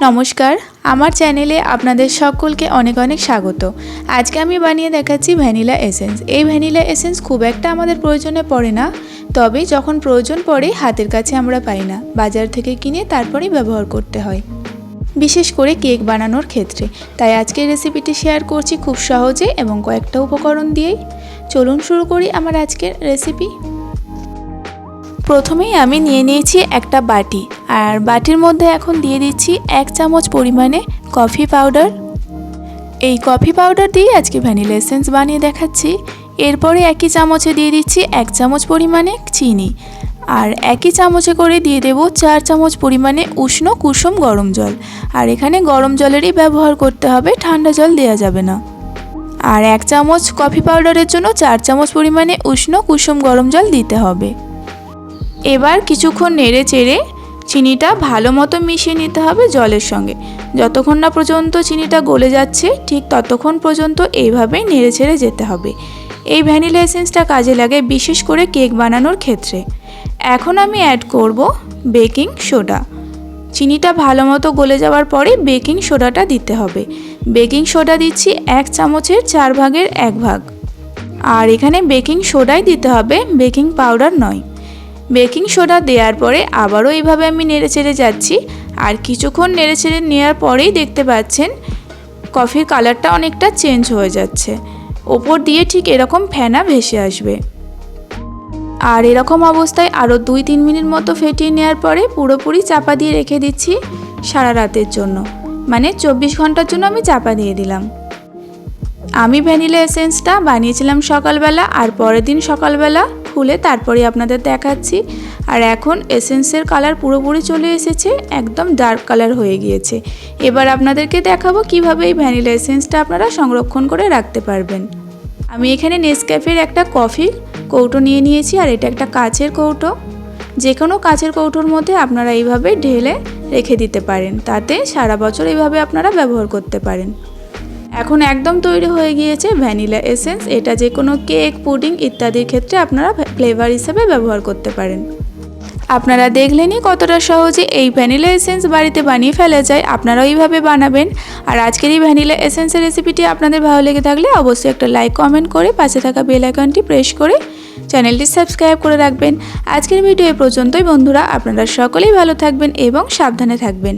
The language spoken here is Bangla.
নমস্কার। আমার চ্যানেলে আপনাদের সকলকে অনেক অনেক স্বাগত। আজকে আমি বানিয়ে দেখাচ্ছি ভ্যানিলা এসেন্স। এই ভ্যানিলা এসেন্স খুব একটা আমাদের প্রয়োজনে পড়ে না, তবে যখন প্রয়োজন পড়ে হাতের কাছে আমরা পাই না। বাজার থেকে কিনে তারপরেই ব্যবহার করতে হয়। বিশেষ করে কেক বানানোর ক্ষেত্রে। তাই আজকের রেসিপিটি শেয়ার করছি খুব সহজে এবং কয়েকটা উপকরণ দিয়েই। চলুন শুরু করি আমার আজকের রেসিপি। প্রথমেই আমি নিয়ে নিয়েছি একটা বাটি আর বাটির মধ্যে এখন দিয়ে দিচ্ছি এক চামচ পরিমাণে কফি পাউডার। এই কফি পাউডার দিয়ে আজকে ভ্যানিলা এসেন্স বানিয়ে দেখাচ্ছি। এরপরে একই চামচে দিয়ে দিচ্ছি এক চামচ পরিমাণে চিনি আর একই চামচে করে দিয়ে দেব চার চামচ পরিমাণে উষ্ণ কুসুম গরম জল। আর এখানে গরম জলেরই ব্যবহার করতে হবে, ঠান্ডা জল দেওয়া যাবে না। আর এক চামচ কফি পাউডারের জন্য চার চামচ পরিমাণে উষ্ণ কুসুম গরম জল দিতে হবে। এবার কিছুক্ষণ নেড়ে চেড়ে চিনিটা ভালো মতো মিশিয়ে নিতে হবে জলের সঙ্গে। যতক্ষণ না পর্যন্ত চিনিটা গলে যাচ্ছে, ঠিক ততক্ষণ পর্যন্ত এইভাবেই নেড়ে চেড়ে যেতে হবে। এই ভ্যানিলা এসেন্সটা কাজে লাগে বিশেষ করে কেক বানানোর ক্ষেত্রে। এখন আমি অ্যাড করব বেকিং সোডা। চিনিটা ভালো মতো গলে যাওয়ার পরে বেকিং সোডাটা দিতে হবে। বেকিং সোডা দিচ্ছি এক চামচের চার ভাগের এক ভাগ। আর এখানে বেকিং সোডাই দিতে হবে, বেকিং পাউডার নয়। বেকিং সোডা দেওয়ার পরে আবারও এইভাবে আমি নেড়ে চেড়ে যাচ্ছি। আর কিছুক্ষণ নেড়ে চেড়ে নেওয়ার পরেই দেখতে পাচ্ছেন, কফির কালারটা অনেকটা চেঞ্জ হয়ে যাচ্ছে। ওপর দিয়ে ঠিক এরকম ফেনা ভেসে আসবে। আর এরকম অবস্থায় আরও দুই তিন মিনিট মতো ফেটিয়ে নেওয়ার পরে পুরোপুরি চাপা দিয়ে রেখে দিচ্ছি সারা রাতের জন্য। মানে চব্বিশ ঘণ্টার জন্য আমি চাপা দিয়ে দিলাম। আমি ভ্যানিলা এসেন্সটা বানিয়েছিলাম সকালবেলা আর পরের দিন সকালবেলা খুলে তারপরে আপনাদের দেখাচ্ছি। আর এখন এসেন্সের কালার পুরোপুরি চলে এসেছে, একদম ডার্ক কালার হয়ে গিয়েছে। এবার আপনাদেরকে দেখাবো কীভাবে এই ভ্যানিলা এসেন্সটা আপনারা সংরক্ষণ করে রাখতে পারবেন। আমি এখানে নেসক্যাফের একটা কফি কৌটো নিয়ে নিয়েছি, আর এটা একটা কাচের কৌটো। যে কোনো কাচের কৌটোর মধ্যে আপনারা এইভাবে ঢেলে রেখে দিতে পারেন, তাতে সারা বছর এইভাবে আপনারা ব্যবহার করতে পারেন। এখন একদম তৈরি হয়ে গিয়েছে ভ্যানিলা এসেন্স। এটা যে কোনো কেক, পুডিং ইত্যাদির ক্ষেত্রে আপনারা ফ্লেভার হিসেবে ব্যবহার করতে পারেন। আপনারা দেখলেনই কতটা সহজে এই ভ্যানিলা এসেন্স বাড়িতে বানিয়ে ফেলা যায়। আপনারাও এইভাবে বানাবেন। আর আজকের এই ভ্যানিলা এসেন্সের রেসিপিটি আপনাদের ভালো লেগে থাকলে অবশ্যই একটা লাইক, কমেন্ট করে পাশে থাকা বেল আইকনটি প্রেস করে চ্যানেলটি সাবস্ক্রাইব করে রাখবেন। আজকের ভিডিও এ পর্যন্তই বন্ধুরা। আপনারা সকলেই ভালো থাকবেন এবং সাবধানে থাকবেন।